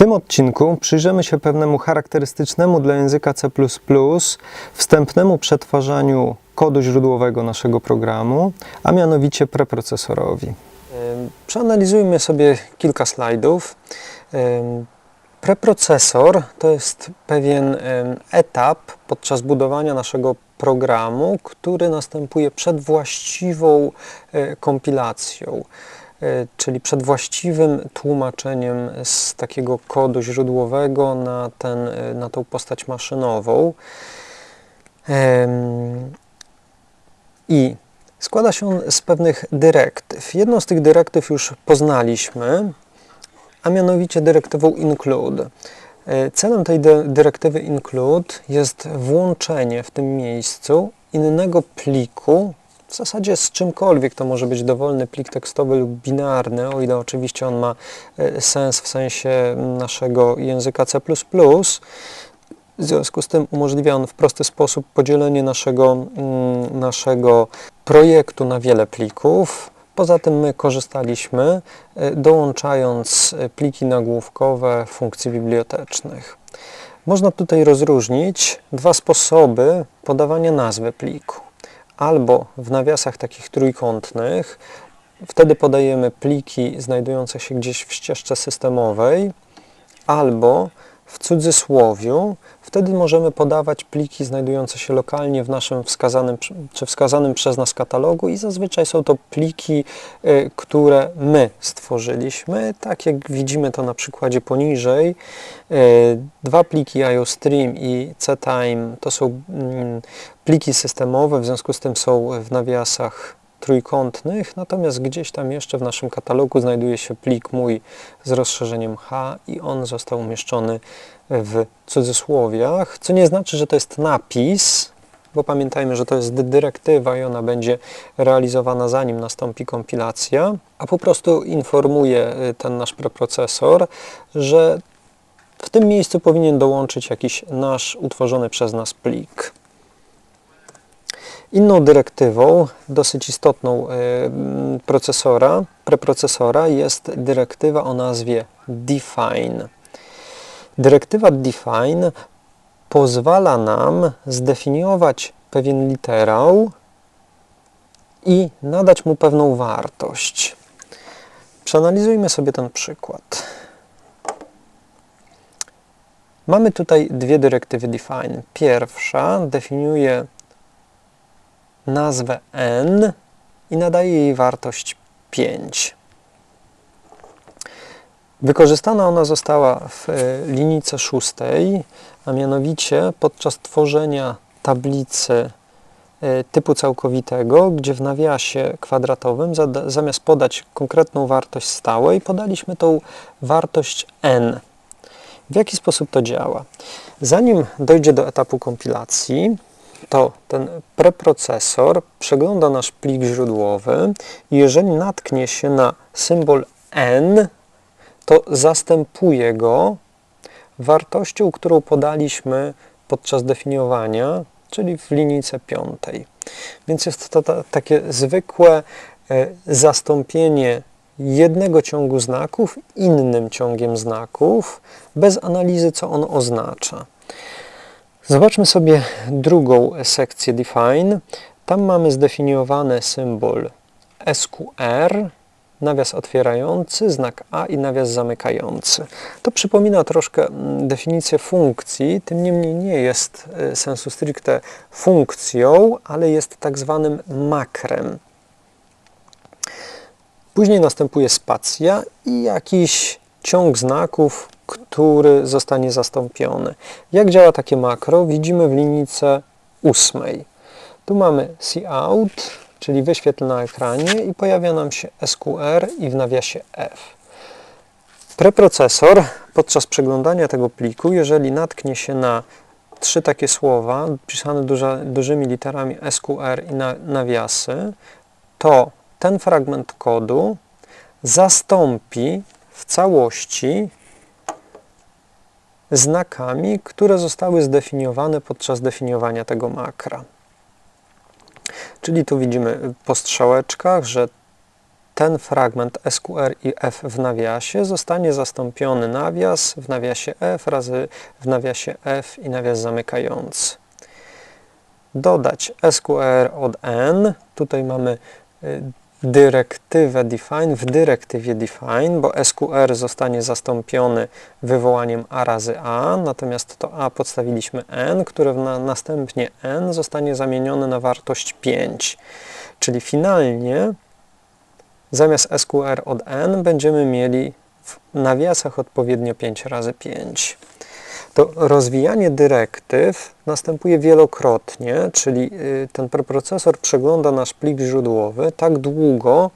tym odcinku przyjrzymy się pewnemu charakterystycznemu dla języka C++ wstępnemu przetwarzaniu kodu źródłowego naszego programu, a mianowicie preprocesorowi. Przeanalizujmy sobie kilka slajdów. Preprocesor to jest pewien etap podczas budowania naszego programu, który następuje przed właściwą e, kompilacją, czyli przed właściwym tłumaczeniem z takiego kodu źródłowego na, ten, e, na tą postać maszynową. I składa się on z pewnych dyrektyw. Jedną z tych dyrektyw już poznaliśmy, a mianowicie dyrektywą include. E, Celem tej dy- dyrektywy include jest włączenie w tym miejscu innego pliku, w zasadzie z czymkolwiek. To może być dowolny plik tekstowy lub binarny, o ile oczywiście on ma e, sens w sensie naszego języka C++. W związku z tym umożliwia on w prosty sposób podzielenie naszego, mm, naszego projektu na wiele plików. Poza tym my korzystaliśmy, e, dołączając e, pliki nagłówkowe funkcji bibliotecznych. Można tutaj rozróżnić dwa sposoby podawania nazwy pliku. Albo w nawiasach takich trójkątnych, wtedy podajemy pliki znajdujące się gdzieś w ścieżce systemowej, albo w cudzysłowiu, wtedy możemy podawać pliki znajdujące się lokalnie w naszym wskazanym czy wskazanym przez nas katalogu i zazwyczaj są to pliki, y, które my stworzyliśmy, tak jak widzimy to na przykładzie poniżej. Y, Dwa pliki IOStream i CTime to są mm, pliki systemowe, w związku z tym są w nawiasach trójkątnych, natomiast gdzieś tam jeszcze w naszym katalogu znajduje się plik mój z rozszerzeniem H i on został umieszczony w cudzysłowiach, co nie znaczy, że to jest napis, bo pamiętajmy, że to jest dy- dyrektywa i ona będzie realizowana zanim nastąpi kompilacja, a po prostu informuje y, ten nasz preprocesor, że w tym miejscu powinien dołączyć jakiś nasz utworzony przez nas plik. Inną dyrektywą, dosyć istotną y, procesora, preprocesora jest dyrektywa o nazwie define. Dyrektywa define pozwala nam zdefiniować pewien literał i nadać mu pewną wartość. Przeanalizujmy sobie ten przykład. Mamy tutaj dwie dyrektywy define. Pierwsza definiuje nazwę n i nadaje jej wartość 5. Wykorzystana ona została w e, linijce szóstej, a mianowicie podczas tworzenia tablicy e, typu całkowitego, gdzie w nawiasie kwadratowym zamiast podać konkretną wartość stałej, podaliśmy tą wartość n. W jaki sposób to działa? Zanim dojdzie do etapu kompilacji, to ten preprocesor przegląda nasz plik źródłowy i jeżeli natknie się na symbol n, to zastępuje go wartością, którą podaliśmy podczas definiowania, czyli w linijce piątej. Więc jest to ta, takie zwykłe e, zastąpienie jednego ciągu znaków innym ciągiem znaków, bez analizy, co on oznacza. Zobaczmy sobie drugą sekcję define. Tam mamy zdefiniowany symbol SQR, nawias otwierający, znak A i nawias zamykający. To przypomina troszkę mm, definicję funkcji, tym niemniej nie jest e, sensu stricte funkcją, ale jest tak zwanym makrem. Później następuje spacja i jakiś ciąg znaków, który zostanie zastąpiony. Jak działa takie makro? Widzimy w linijce ósmej. Tu mamy cout, czyli wyświetl na ekranie i pojawia nam się SQR i w nawiasie F. Preprocesor podczas przeglądania tego pliku, jeżeli natknie się na trzy takie słowa, pisane duża, dużymi literami SQR i na, nawiasy, to ten fragment kodu zastąpi w całości znakami, które zostały zdefiniowane podczas definiowania tego makra. Czyli tu widzimy po strzałeczkach, że ten fragment SQR i F w nawiasie zostanie zastąpiony nawias w nawiasie F razy w nawiasie F i nawias zamykający. Dodać SQR od N. Tutaj mamy y, dyrektywę define w dyrektywie define, bo SQR zostanie zastąpiony wywołaniem a razy a, natomiast to a podstawiliśmy n, które na, następnie n zostanie zamienione na wartość 5. Czyli finalnie zamiast SQR od n będziemy mieli w nawiasach odpowiednio 5 razy 5 to rozwijanie dyrektyw następuje wielokrotnie, czyli y, ten preprocesor przegląda nasz plik źródłowy tak długo,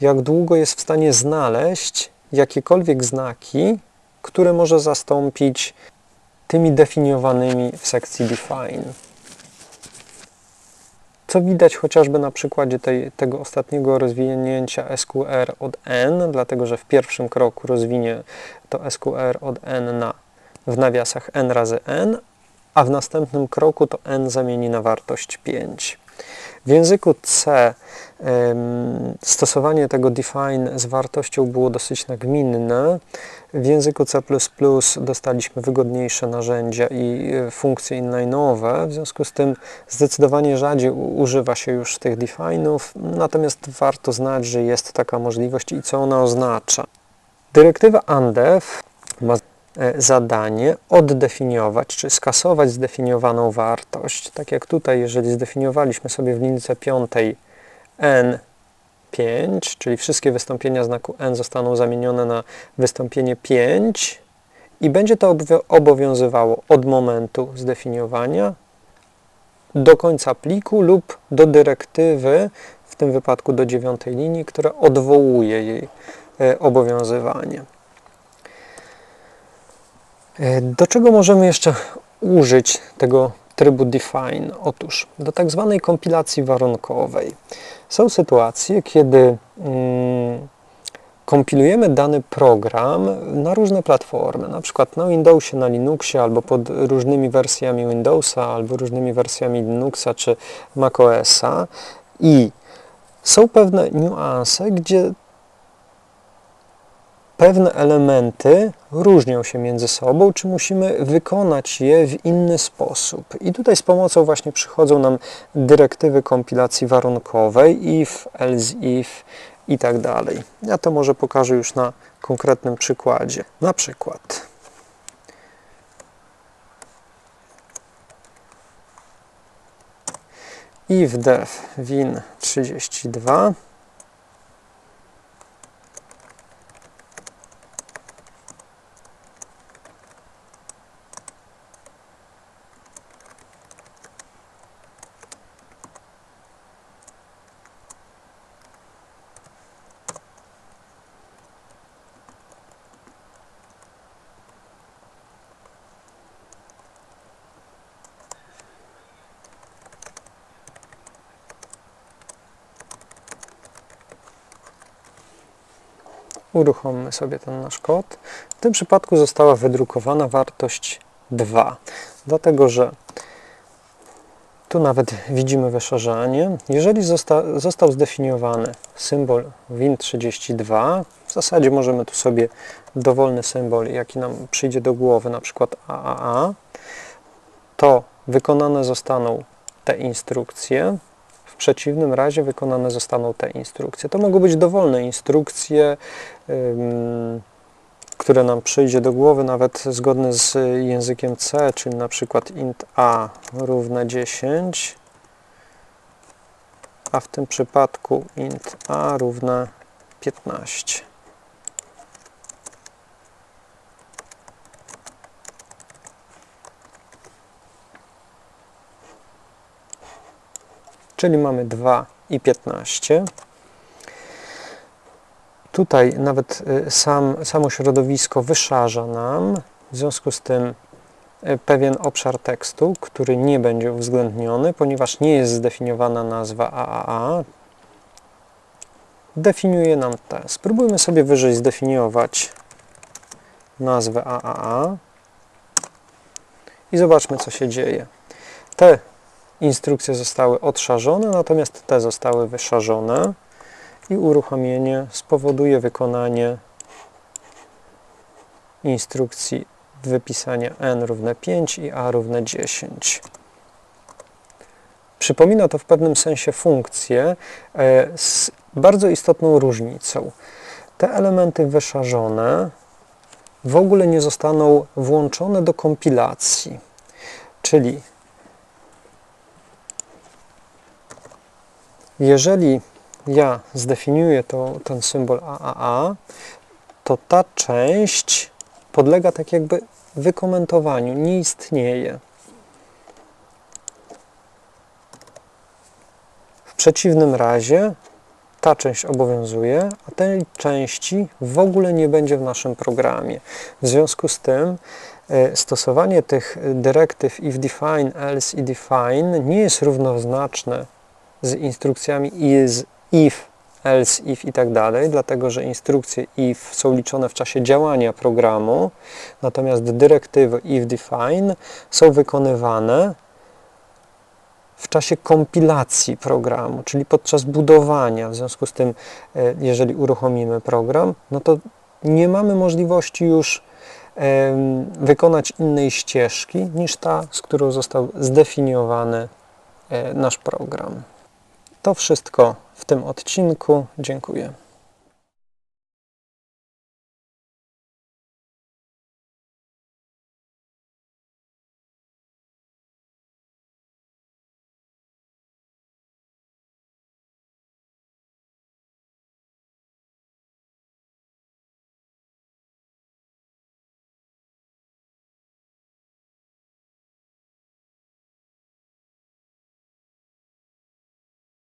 jak długo jest w stanie znaleźć jakiekolwiek znaki, które może zastąpić tymi definiowanymi w sekcji define. Co widać chociażby na przykładzie tej, tego ostatniego rozwinięcia SQR od n, dlatego że w pierwszym kroku rozwinie to SQR od n na w nawiasach n razy n, a w następnym kroku to n zamieni na wartość 5. W języku C stosowanie tego define z wartością było dosyć nagminne. W języku C++ dostaliśmy wygodniejsze narzędzia i e, funkcje inline'owe, w związku z tym zdecydowanie rzadziej używa się już tych define'ów, natomiast warto znać, że jest taka możliwość i co ona oznacza. Dyrektywa ANDEF ma zadanie oddefiniować, czy skasować zdefiniowaną wartość. Tak jak tutaj, jeżeli zdefiniowaliśmy sobie w linijce piątej n5, czyli wszystkie wystąpienia znaku n zostaną zamienione na wystąpienie 5 i będzie to obowiązywało od momentu zdefiniowania do końca pliku lub do dyrektywy, w tym wypadku do dziewiątej linii, która odwołuje jej e, obowiązywanie. E, do czego możemy jeszcze użyć tego trybu define? Otóż do tak zwanej kompilacji warunkowej. Są sytuacje, kiedy mm, kompilujemy dany program na różne platformy, na przykład na Windowsie, na Linuxie, albo pod różnymi wersjami Windowsa, albo różnymi wersjami Linuxa czy macOSa i są pewne niuanse, gdzie pewne elementy różnią się między sobą, czy musimy wykonać je w inny sposób. I tutaj z pomocą właśnie przychodzą nam dyrektywy kompilacji warunkowej, if, else if i tak dalej. Ja to może pokażę już na konkretnym przykładzie. Na przykład if def win 32 Uruchommy sobie ten nasz kod. W tym przypadku została wydrukowana wartość 2, dlatego że tu nawet widzimy wyszerzanie. Jeżeli zosta, został zdefiniowany symbol win32, w zasadzie możemy tu sobie dowolny symbol, jaki nam przyjdzie do głowy, na przykład AAA, to wykonane zostaną te instrukcje, przeciwnym razie wykonane zostaną te instrukcje. To mogą być dowolne instrukcje, które nam przyjdzie do głowy, nawet zgodne z językiem C, czyli na przykład int a równe 10, a w tym przypadku int a równe 15. czyli mamy 2 i 15. Tutaj nawet y, sam, samo środowisko wyszarza nam, w związku z tym y, pewien obszar tekstu, który nie będzie uwzględniony, ponieważ nie jest zdefiniowana nazwa AAA, definiuje nam te. Spróbujmy sobie wyżej zdefiniować nazwę AAA i zobaczmy, co się dzieje. Te instrukcje zostały odszarzone, natomiast te zostały wyszarzone i uruchomienie spowoduje wykonanie instrukcji wypisania n równe 5 i a równe 10. Przypomina to w pewnym sensie funkcję e, z bardzo istotną różnicą. Te elementy wyszarzone w ogóle nie zostaną włączone do kompilacji. Czyli jeżeli ja zdefiniuję to, ten symbol AAA, to ta część podlega tak jakby wykomentowaniu, nie istnieje. W przeciwnym razie ta część obowiązuje, a tej części w ogóle nie będzie w naszym programie. W związku z tym e, stosowanie tych dyrektyw if define, else i define nie jest równoznaczne z instrukcjami is, if, else, if i tak dalej, dlatego że instrukcje if są liczone w czasie działania programu, natomiast dyrektywy if define są wykonywane w czasie kompilacji programu, czyli podczas budowania. W związku z tym, e, jeżeli uruchomimy program, no to nie mamy możliwości już wykonać innej ścieżki niż ta, z którą został zdefiniowany e, nasz program. To wszystko w tym odcinku. Dziękuję.